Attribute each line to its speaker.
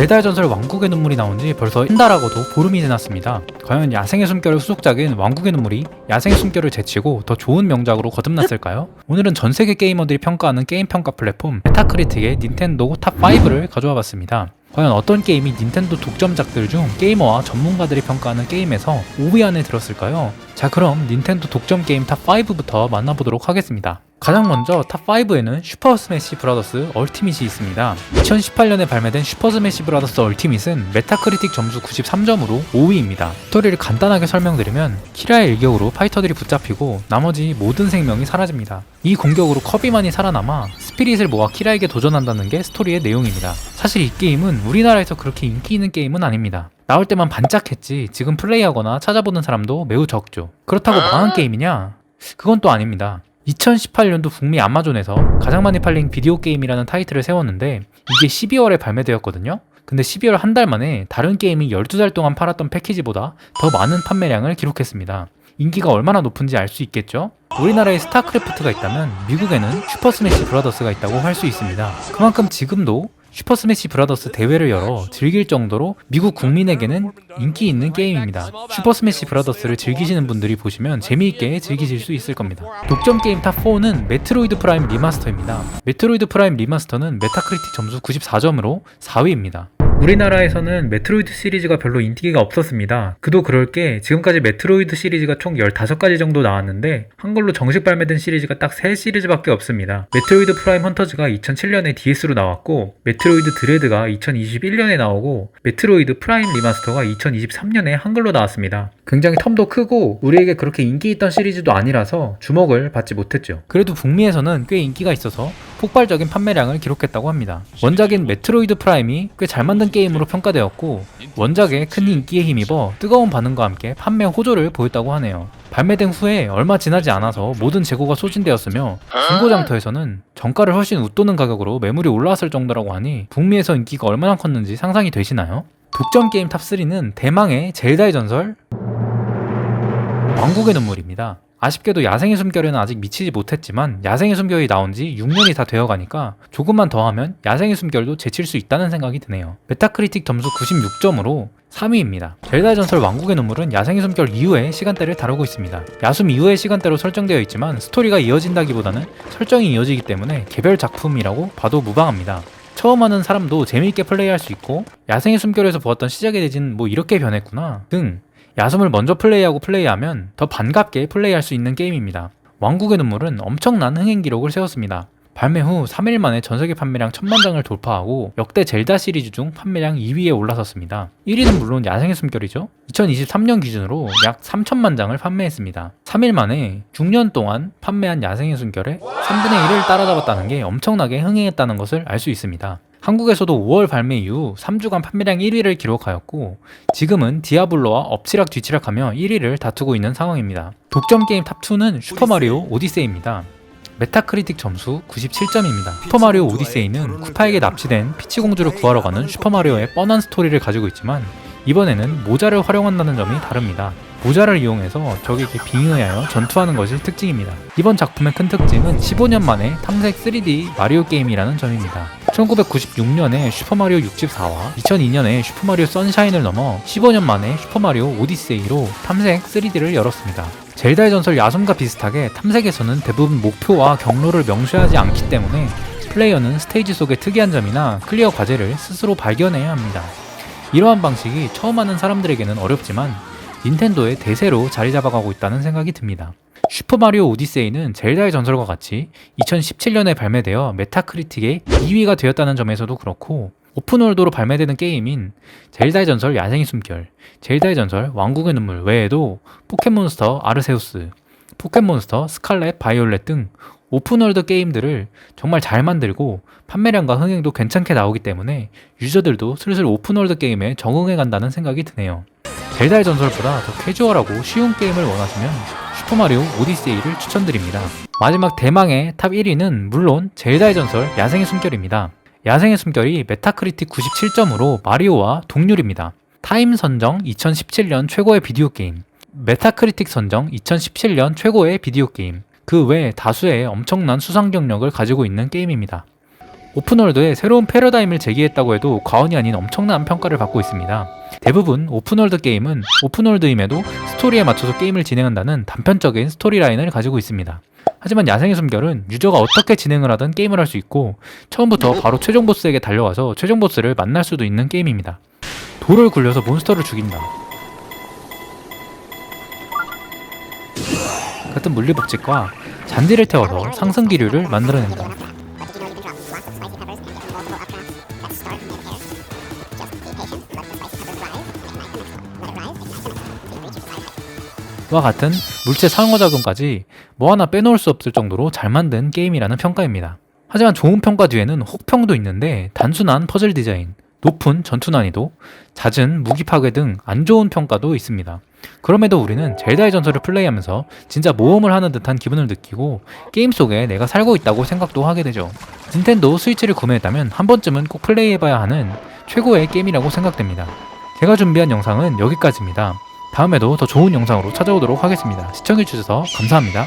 Speaker 1: 젤다의 전설 왕국의 눈물이 나온 지 벌써 한 달하고도 보름이 지났습니다. 과연 야생의 숨결의 후속작인 왕국의 눈물이 야생의 숨결을 제치고 더 좋은 명작으로 거듭났을까요? 오늘은 전 세계 게이머들이 평가하는 게임 평가 플랫폼 메타크리틱의 닌텐도 탑5를 가져와 봤습니다. 과연 어떤 게임이 닌텐도 독점작들 중 게이머와 전문가들이 평가하는 게임에서 5위 안에 들었을까요? 자 그럼 닌텐도 독점 게임 탑5부터 만나보도록 하겠습니다. 가장 먼저 탑5에는 슈퍼 스매시 브라더스 얼티밋이 있습니다. 2018년에 발매된 슈퍼 스매시 브라더스 얼티밋은 메타크리틱 점수 93점으로 5위입니다. 스토리를 간단하게 설명드리면 키라의 일격으로 파이터들이 붙잡히고 나머지 모든 생명이 사라집니다. 이 공격으로 커비만이 살아남아 스피릿을 모아 키라에게 도전한다는 게 스토리의 내용입니다. 사실 이 게임은 우리나라에서 그렇게 인기 있는 게임은 아닙니다. 나올 때만 반짝했지 지금 플레이하거나 찾아보는 사람도 매우 적죠. 그렇다고 망한 게임이냐? 그건 또 아닙니다. 2018년도 북미 아마존에서 가장 많이 팔린 비디오 게임이라는 타이틀을 세웠는데 이게 12월에 발매되었거든요. 근데 12월 한 달 만에 다른 게임이 12달 동안 팔았던 패키지보다 더 많은 판매량을 기록했습니다. 인기가 얼마나 높은지 알 수 있겠죠? 우리나라에 스타크래프트가 있다면 미국에는 슈퍼 스매시 브라더스가 있다고 할 수 있습니다. 그만큼 지금도 슈퍼 스매시 브라더스 대회를 열어 즐길 정도로 미국 국민에게는 인기 있는 게임입니다. 슈퍼 스매시 브라더스를 즐기시는 분들이 보시면 재미있게 즐기실 수 있을 겁니다. 독점 게임 탑4는 메트로이드 프라임 리마스터입니다. 메트로이드 프라임 리마스터는 메타크리틱 점수 94점으로 4위입니다. 우리나라에서는 메트로이드 시리즈가 별로 인기가 없었습니다. 그도 그럴 게 지금까지 메트로이드 시리즈가 총 15가지 정도 나왔는데 한글로 정식 발매된 시리즈가 딱 3시리즈밖에 없습니다. 메트로이드 프라임 헌터즈가 2007년에 DS로 나왔고 메트로이드 드레드가 2021년에 나오고 메트로이드 프라임 리마스터가 2023년에 한글로 나왔습니다. 굉장히 텀도 크고 우리에게 그렇게 인기 있던 시리즈도 아니라서 주목을 받지 못했죠. 그래도 북미에서는 꽤 인기가 있어서 폭발적인 판매량을 기록했다고 합니다. 원작인 메트로이드 프라임이 꽤 잘 만든 게임으로 평가되었고 원작의 큰 인기에 힘입어 뜨거운 반응과 함께 판매 호조를 보였다고 하네요. 발매된 후에 얼마 지나지 않아서 모든 재고가 소진되었으며 중고장터에서는 정가를 훨씬 웃도는 가격으로 매물이 올라왔을 정도라고 하니 북미에서 인기가 얼마나 컸는지 상상이 되시나요? 독점 게임 탑3는 대망의 젤다의 전설 왕국의 눈물입니다. 아쉽게도 야생의 숨결에는 아직 미치지 못했지만 야생의 숨결이 나온 지 6년이 다 되어가니까 조금만 더 하면 야생의 숨결도 제칠 수 있다는 생각이 드네요. 메타크리틱 점수 96점으로 3위입니다. 젤다의 전설 왕국의 눈물은 야생의 숨결 이후의 시간대를 다루고 있습니다. 야숨 이후의 시간대로 설정되어 있지만 스토리가 이어진다기보다는 설정이 이어지기 때문에 개별 작품이라고 봐도 무방합니다. 처음 하는 사람도 재미있게 플레이할 수 있고 야생의 숨결에서 보았던 시작의 대진 뭐 이렇게 변했구나 등 야숨을 먼저 플레이하고 플레이하면 더 반갑게 플레이할 수 있는 게임입니다. 왕국의 눈물은 엄청난 흥행 기록을 세웠습니다. 발매 후 3일 만에 전세계 판매량 1000만 장을 돌파하고 역대 젤다 시리즈 중 판매량 2위에 올라섰습니다. 1위는 물론 야생의 숨결이죠. 2023년 기준으로 약 3천만 장을 판매했습니다. 3일 만에 6년 동안 판매한 야생의 숨결의 3분의 1을 따라잡았다는 게 엄청나게 흥행했다는 것을 알 수 있습니다. 한국에서도 5월 발매 이후 3주간 판매량 1위를 기록하였고 지금은 디아블로와 엎치락 뒤치락하며 1위를 다투고 있는 상황입니다. 독점 게임 탑2는 슈퍼마리오 오디세이입니다. 메타크리틱 점수 97점입니다. 슈퍼마리오 오디세이는 쿠파에게 납치된 피치 공주를 구하러 가는 슈퍼마리오의 뻔한 스토리를 가지고 있지만 이번에는 모자를 활용한다는 점이 다릅니다. 모자를 이용해서 적에게 빙의하여 전투하는 것이 특징입니다. 이번 작품의 큰 특징은 15년 만에 탐색 3D 마리오 게임이라는 점입니다. 1996년에 슈퍼마리오 64와 2002년에 슈퍼마리오 선샤인을 넘어 15년 만에 슈퍼마리오 오디세이로 탐색 3D를 열었습니다. 젤다의 전설 야숨과 비슷하게 탐색에서는 대부분 목표와 경로를 명시하지 않기 때문에 플레이어는 스테이지 속의 특이한 점이나 클리어 과제를 스스로 발견해야 합니다. 이러한 방식이 처음 하는 사람들에게는 어렵지만 닌텐도의 대세로 자리 잡아가고 있다는 생각이 듭니다. 슈퍼마리오 오디세이는 젤다의 전설과 같이 2017년에 발매되어 메타크리틱의 2위가 되었다는 점에서도 그렇고 오픈월드로 발매되는 게임인 젤다의 전설 야생의 숨결, 젤다의 전설 왕국의 눈물 외에도 포켓몬스터 아르세우스, 포켓몬스터 스칼렛 바이올렛 등 오픈월드 게임들을 정말 잘 만들고 판매량과 흥행도 괜찮게 나오기 때문에 유저들도 슬슬 오픈월드 게임에 적응해 간다는 생각이 드네요. 젤다의 전설보다 더 캐주얼하고 쉬운 게임을 원하시면 슈퍼마리오 오디세이를 추천드립니다. 마지막 대망의 탑 1위는 물론 젤다의 전설 야생의 숨결입니다. 야생의 숨결이 메타크리틱 97점으로 마리오와 동률입니다. 타임 선정 2017년 최고의 비디오 게임, 메타크리틱 선정 2017년 최고의 비디오 게임, 그외 다수의 엄청난 수상 경력을 가지고 있는 게임입니다. 오픈월드에 새로운 패러다임을 제기했다고 해도 과언이 아닌 엄청난 평가를 받고 있습니다. 대부분 오픈월드 게임은 오픈월드임에도 스토리에 맞춰서 게임을 진행한다는 단편적인 스토리라인을 가지고 있습니다. 하지만 야생의 숨결은 유저가 어떻게 진행을 하든 게임을 할 수 있고 처음부터 바로 최종 보스에게 달려가서 최종 보스를 만날 수도 있는 게임입니다. 돌을 굴려서 몬스터를 죽인다. 같은 물리법칙과 잔디를 태워서 상승 기류를 만들어낸다. 와 같은 물체 상호작용까지 뭐 하나 빼놓을 수 없을 정도로 잘 만든 게임이라는 평가입니다. 하지만 좋은 평가 뒤에는 혹평도 있는데 단순한 퍼즐 디자인, 높은 전투 난이도, 잦은 무기 파괴 등 안 좋은 평가도 있습니다. 그럼에도 우리는 젤다의 전설을 플레이하면서 진짜 모험을 하는 듯한 기분을 느끼고 게임 속에 내가 살고 있다고 생각도 하게 되죠. 닌텐도 스위치를 구매했다면 한 번쯤은 꼭 플레이해봐야 하는 최고의 게임이라고 생각됩니다. 제가 준비한 영상은 여기까지입니다. 다음에도 더 좋은 영상으로 찾아오도록 하겠습니다. 시청해주셔서 감사합니다.